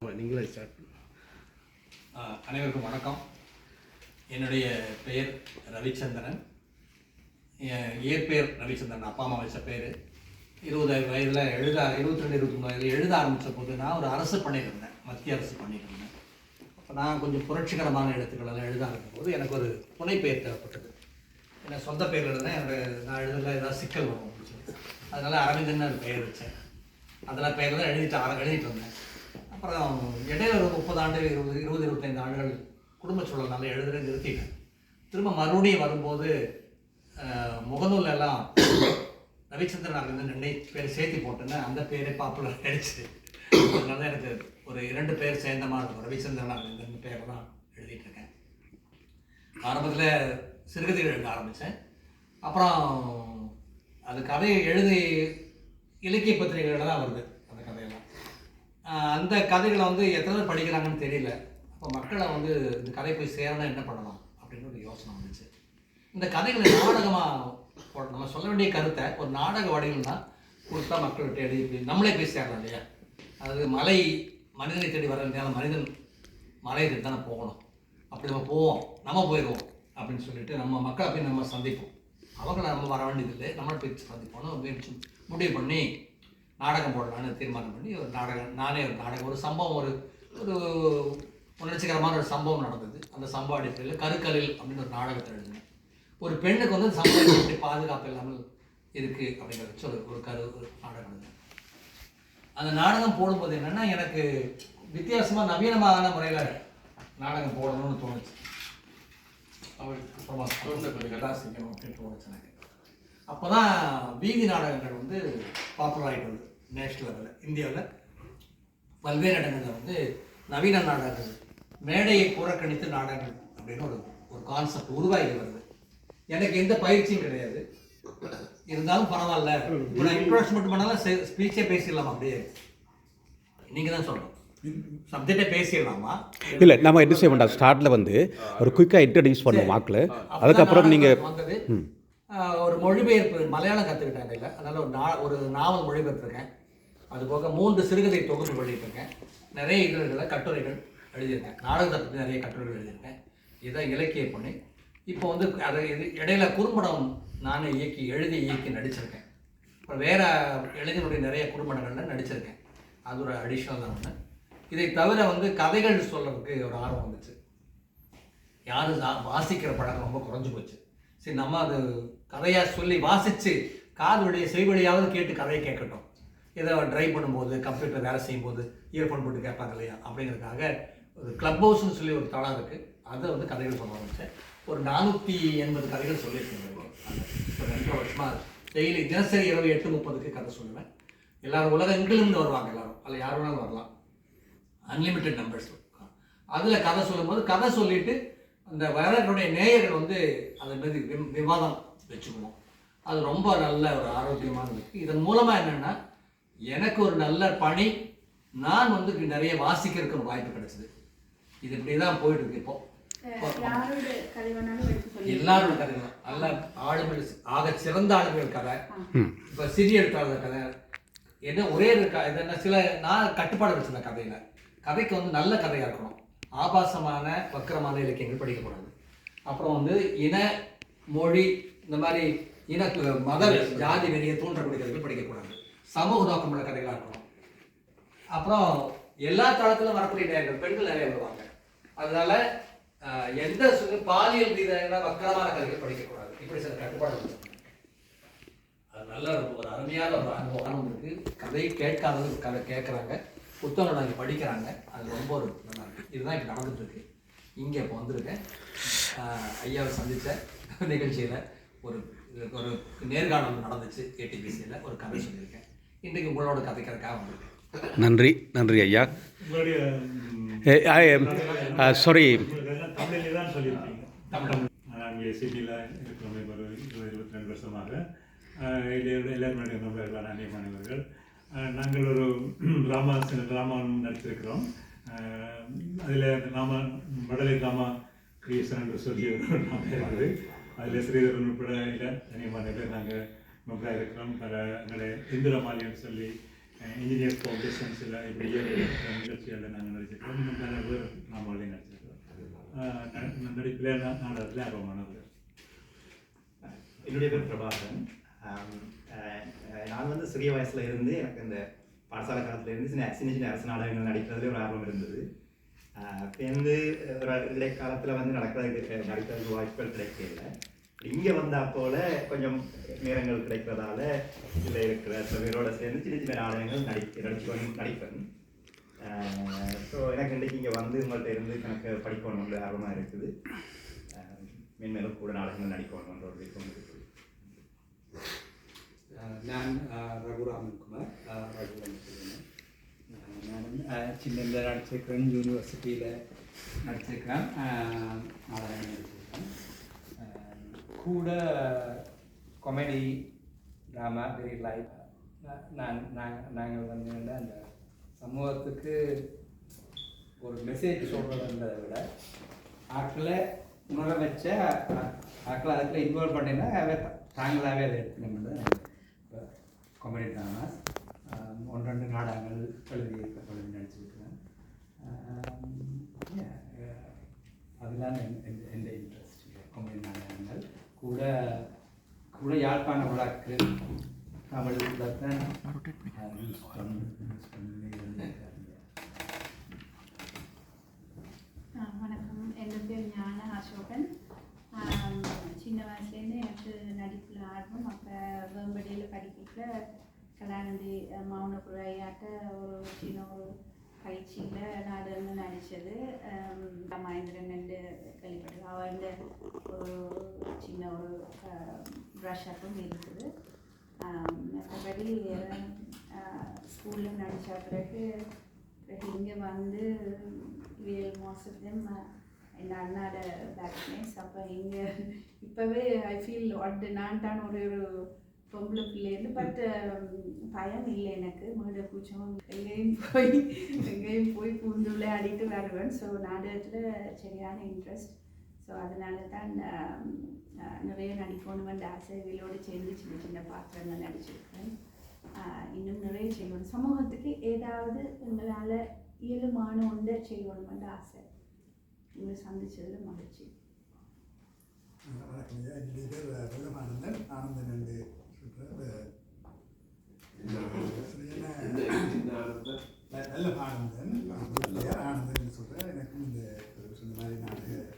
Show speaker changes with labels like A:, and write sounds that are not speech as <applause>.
A: நீங்களே ஸ்டார்ட்
B: அனைவருக்கும் வணக்கம். என்னுடைய பெயர் ரவிச்சந்திரன். என் இயற்பெயர் ரவிச்சந்திரன் அப்பா அம்மா வச்ச பேர். இருபதாயிரம் வயதில் எழுத இருபத்தி ரெண்டு இருபத்தி மூணு வயதில் எழுத ஆரம்பித்த போது நான் ஒரு அரசு பண்ணியிருந்தேன் மத்திய அரசு பண்ணியிருந்தேன் அப்போ நான் கொஞ்சம் புரட்சிகரமான இடத்துக்களெல்லாம் எழுத ஆரம்பிக்கும் போது எனக்கு ஒரு துணை பெயர் தேவைப்பட்டது. என்ன சொந்த பெயர் எழுதுனேன் என்னோட நான் எழுதுல ஏதாவது சிக்கல் வரும் அப்படின்னு சொல்லி. அதனால் அரவிந்தன் பெயர் வச்சேன். அதெல்லாம் பெயர் தான் எழுதிட்டு எழுதிட்டு வந்தேன். அப்புறம் இடையில ஒரு முப்பது ஆண்டு இருபது இருபது இருபத்தைந்து ஆண்டுகள் குடும்ப சூழல்னால எழுதுறதை நிறுத்திட்டேன். திரும்ப மறுபடியும் வரும்போது முகநூல் எல்லாம் <coughs> ரவிச்சந்திரன் அரவிந்தன் ரெண்டு பேர் சேர்த்து போட்டேன்னு அந்த பேரே பாப்புலர் ஆயிடுச்சு. அதனால தான் எனக்கு ஒரு இரண்டு பேர் சேர்ந்த மாதிரி இருக்கும். ரவிச்சந்திரன் அப்படின்னு பேர் தான் எழுதிட்டு இருக்கேன். ஆரம்பத்தில் சிறுகதைகள் எழுத ஆரம்பித்தேன் அப்புறம் அது கதையை எழுதி இலக்கிய பத்திரிகைகளில் தான் வருது. அந்த கதைகளை வந்து எத்தனை பேர் படிக்கிறாங்கன்னு தெரியல. அப்போ மக்களை வந்து இந்த கதை போய் சேரணும் என்ன பண்ணலாம் அப்படின்னு ஒரு யோசனை வந்துச்சு. இந்த கதைகளை நாடகமாக போட நம்ம சொல்ல வேண்டிய கருத்தை ஒரு நாடக வடிவில் தான் கொடுத்தா மக்கள்கிட்ட எழுதி நம்மளே போய் சேரலாம் இல்லையா? அதாவது மலை மனிதனை தேடி வர நேரம் மனிதன் மலையை தேடி தானே போகணும். அப்படி நம்ம போவோம் நம்ம போயிடுவோம் அப்படின்னு சொல்லிட்டு நம்ம மக்களை போய் நம்ம சந்திப்போம். அவங்கள நம்ம வர வேண்டியதில்லை நம்மளை போய் சந்திப்போம்னு முயற்சி முடிவு பண்ணி நாடகம் போடலான்னு தீர்மானம் பண்ணி ஒரு நாடகம் நானே ஒரு நாடகம் ஒரு சம்பவம் ஒரு ஒரு உணர்ச்சிகரமான ஒரு சம்பவம் நடந்தது. அந்த சம்பவ அடிப்படையில் கருக்கலில் அப்படின்னு ஒரு நாடகத்தை எழுதினேன். ஒரு பெண்ணுக்கு வந்து சம்பவம் எப்படி பாதுகாப்பு இல்லாமல் இருக்குது அப்படிங்கிறத வச்சு ஒரு ஒரு கரு ஒரு நாடகம் எழுதினேன். அந்த நாடகம் போடும்போது என்னன்னா எனக்கு வித்தியாசமாக நவீனமான முறையில் நாடகம் போடணும்னு தோணுச்சு. அப்புறமா கதாசிக்கணும் அப்படின்னு தோணுச்சு எனக்கு. அப்போ தான் வீதி நாடகங்கள் வந்து பாப்புலர் ஆகிட்டு வருது நேஷ்னல் லெவலில் இந்தியாவில். பல்வேறு இடங்களில் வந்து நவீன நாடகங்கள் மேடையை புறக்கணித்து நாடகங்கள் அப்படின்னு ஒரு ஒரு கான்செப்ட் உருவாகி வருது. எனக்கு எந்த பயிற்சியும் கிடையாது. இருந்தாலும் பரவாயில்ல. இப்போ நான் இன்ட்ரோடக்ஷன் மட்டும் பண்ணாலும் ஸ்பீச்சே பேசிடலாமா அப்படியே? நீங்கள் தான் சொல்லணும்.
C: இல்லை நம்ம என்ன செய்ய வேண்டாம். ஸ்டார்ட்டில் வந்து ஒரு குயிக்காக இன்ட்ரடியூஸ் பண்ணுவோம் வாக்கில். அதுக்கப்புறம் நீங்கள்
B: ஒரு மொழிபெயர்ப்பு மலையாளம் கற்றுக்கிட்டேன் இல்லை. அதனால் ஒரு நா ஒரு நாவல் மொழிபெயர்த்துருக்கேன். அதுபோக மூன்று சிறுகதை தொகுப்பு எழுதியிருக்கேன் நிறைய இதழ்களில் கட்டுரைகள் எழுதியிருக்கேன். நாடகத்தை பற்றி நிறைய கட்டுரைகள் எழுதியிருக்கேன். இதான் இலக்கிய பொண்ணு இப்போ வந்து அதை இது இடையில குறும்படம் நானே இயக்கி எழுதி இயக்கி நடிச்சிருக்கேன். அப்புறம் வேறு எழுதினுடைய நிறைய குறும்படங்களில் நடிச்சிருக்கேன். அது ஒரு அடிஷ்னல் தான் ஒன்று இதை தவிர வந்து கதைகள் சொல்கிறதுக்கு ஒரு ஆர்வம் வந்துச்சு. யாரும் வாசிக்கிற பழக்கம் ரொம்ப குறைஞ்சி போச்சு. சரி நம்ம அது கதையாக சொல்லி வாசித்து காது வழியை கேட்டு கதையை கேட்கட்டும். ஏதோ ட்ரைவ் பண்ணும்போது கம்ப்யூட்டர் வேலை செய்யும்போது இயர்ஃபோன் போட்டு கேட்பாங்க இல்லையா? அப்படிங்கிறதுக்காக ஒரு க்ளப் ஹவுஸ்னு சொல்லி ஒரு தளம் இருக்குது அதை வந்து கதைகள் சொல்ல ஆரம்பித்தேன் ஒரு நானூற்றி எண்பது கதைகள் சொல்லியிருக்கேன். இது வரைக்கும். ஒரு வருஷமாக டெய்லி தினசரி இரவு எட்டு முப்பதுக்கு கதை சொல்லுவேன். எல்லோரும் உலகம் எங்கிலிருந்து வருவாங்க எல்லோரும். அதில் யார் வேணாலும் வரலாம். அன்லிமிட்டெட் நம்பர்ஸ் அதில் கதை சொல்லும்போது கதை சொல்லிவிட்டு அந்த வரக்கூடிய நேயர்கள் வந்து அதை மீது வி- விவாதம் வச்சுக்குவோம் அது ரொம்ப நல்ல ஒரு ஆரோக்கியமானது இதன் மூலமாக என்னென்னா எனக்கு ஒரு நல்ல பணி நான் வந்து நிறைய வாசிக்கிறதுக்கு ஒரு வாய்ப்பு கிடைச்சிது. இது இப்படி தான் போயிட்டு இருக்கு இப்போ எல்லாரோட கதைகளும் நல்ல ஆளுமைகள் ஆக சிறந்த ஆளுமைகள் கதை. இப்போ சிறிய எழுத்தாளர் கதை. என்ன ஒரே இது என்ன சில நான் கட்டுப்பாடு வச்சிருந்தேன் கதையில. கதைக்கு வந்து நல்ல கதையாக இருக்கணும். ஆபாசமான வக்கரமான இலக்கியங்கள் படிக்கக்கூடாது அப்புறம் வந்து இன மொழி இந்த மாதிரி இன மத ஜாதி வெறியை தூண்டக்கூடிய கதைகள் படிக்கக்கூடாது சமூக நோக்கமுள்ள கதைகளாக இருக்கணும் அப்புறம் எல்லா தளத்திலும் வரக்கூடிய நேரங்கள் பெண்கள் நிறைய வருவாங்க. அதனால எந்த பாலியல் ரீதியான வக்கரமான கதைகள் படிக்கக்கூடாது இப்படி சில கட்டுப்பாடு அது நல்ல ஒரு ஒரு அருமையான ஒரு அனுபவம். இருக்கு கதை கேட்காதவங்க கதை கேட்குறாங்க புத்தகம் நாங்கள் படிக்கிறாங்க. அது ரொம்ப ஒரு இதுதான் இப்போ நடந்துட்டு இருக்கு. இங்கே இப்போ வந்திருக்கேன். ஐயாவை சந்தித்த <laughs> நிகழ்ச்சியில் ஒரு ஒரு நேர்காணல் நடந்துச்சு ஏடிபிசியில் ஒரு கதை சொல்லியிருக்கேன். இன்றைக்கு உங்களோட கதைக்கிறதுக்காக வந்திருக்கேன்.
C: நன்றி நன்றி ஐயா.
D: உங்களுடைய
C: சாரி
D: நான் இங்கே சிட்டியில் இருக்கிறோம் ஒரு இருபது இருபத்தி ரெண்டு வருஷமாக எல்லாருடைய நண்பர்கள் அந்நிய மாணவர்கள். நாங்கள் ஒரு <clears throat> ட்ராமா சில ட்ராமா நடித்திருக்கிறோம் அதில் நாம வடலை ட்ராமா கிரியேஷன் என்று சொல்லி ஒரு இருக்குது அதில் ஸ்ரீதரன் உட்பட இல்லை தனியமான பேர் நாங்கள் மெம்பராக இருக்கிறோம். பல எங்களுடைய இந்திரமாலின்னு சொல்லி இன்ஜினியர் ஃபவுண்டேஷன்ஸில் இப்படி நிகழ்ச்சிகளில் நாங்கள் நடிச்சிருக்கோம் இன்னும் பல பேர் நாமளே நடிச்சிருக்கிறோம். நடிப்பில் நாடகத்தில் ஆர்வமானவர்.
A: என்னுடைய பேர் பிரபாகரன் நான் வந்து சிறிய வயசுல இருந்து எனக்கு இந்த பாடசாலை காலத்துலேருந்து சின்ன சின்ன சின்ன அரசு நாடகங்கள் நடிக்கிறதுல ஒரு ஆர்வம் இருந்தது. சேர்ந்து ஒரு இடைக்காலத்தில் வந்து நடக்கிறதுக்கு நடிக்கிறதுக்கு வாய்ப்புகள் கிடைக்கல. இங்கே வந்தால் போல கொஞ்சம் நேரங்கள் கிடைக்கிறதால இதில் இருக்கிற சில பேரோட சேர்ந்து சின்ன சின்ன நாடகங்கள் நடிக்க நடிச்சு நடிப்பேன். ஸோ எனக்கு இன்றைக்கு இங்கே வந்து உங்கள்கிட்ட இருந்து எனக்கு படிக்கணுன்ற ஆர்வமாக இருக்குது. மென்மேலும் கூட நாடகங்கள் நடிக்கணும்ன்ற ஒரு விருப்பம் இருக்குது.
E: நான் ரகுராமன் குமார். சென்னையில் நடத்திருக்கிறேன் யூனிவர்சிட்டியில் நடிச்சிருக்கேன் நாடகம் நடிச்சிருக்கேன் கூட காமெடி ட்ராமா பெரிய லைஃப் நாங்கள் நாங்கள் வந்து அந்த சமூகத்துக்கு ஒரு மெசேஜ் சொல்கிறதுன்றதை விட ஆக்களை உணர வச்ச ஆக்களை அதுக்குள்ளே இன்வால்வ் பண்ணினா தாங்களாகவே அதை எடுக்கணும்ன்றது காமெடி ட்ராமாஸ் ஒன்று ரெண்டு நாடகங்கள் எழுதி எழுதி நடிச்சிருக்கிறேன் அதெல்லாம் எந்த இன்ட்ரெஸ்ட் காமெடி நாடகங்கள். கூட கூட யாழ்ப்பாண விழாக்கு தமிழில் தான்
F: வணக்கம். என் பேர் ஞான அசோகன். சின்ன வயசுலேருந்து எனக்கு நடிப்பில் ஆர்வம். அப்போ வேம்படியில் படிக்கல கலாநிதி அஹ், மௌனபுரையாட்ட ஒரு சின்ன ஒரு பயிற்சியில் நாடகம் நடித்தது மகேந்திரன் என்று கேள்விப்பட்டது. அவருடைய ஒரு சின்ன ஒரு ப்ரஷ் அப்பும் இருக்குது மற்றபடி ஸ்கூலில் நடித்த பிறகு பிறகு இங்கே வந்து ஏழு மாதத்தையும் என் அண்ணாட பேக்னேஸ் அப்போ இங்கே இப்போவே ஐ ஃபீல் ஒட் நான் தான் ஒரு ஒரு பொம்பளை பிள்ளைன்னு பட் um, பயம் இல்லை எனக்கு. மேடை பூச்சம் எங்கேயும் போய் எங்கேயும் போய் பூந்து விளையாடிட்டு வருவேன். ஸோ நாடகத்தில் சரியான இன்ட்ரெஸ்ட் ஸோ அதனால தான் நிறைய ஆஹ், நிறைய நடிக்கணுமென்ற ஆசைகளோடு சேர்ந்து சின்ன சின்ன பாத்திரங்கள் நடிச்சிருக்கேன். இன்னும் நிறைய செய்யணும். சமூகத்துக்கு ஏதாவது எங்களால் இயலுமான ஒன்றை செய்யணுமென்ற ஆசை. உங்களை சந்திச்சதில் மகிழ்ச்சி.
G: வணக்கம் ஐயா. என்னுடைய பேர் வெள்ளமானந்தன். ஆனந்தன் என்று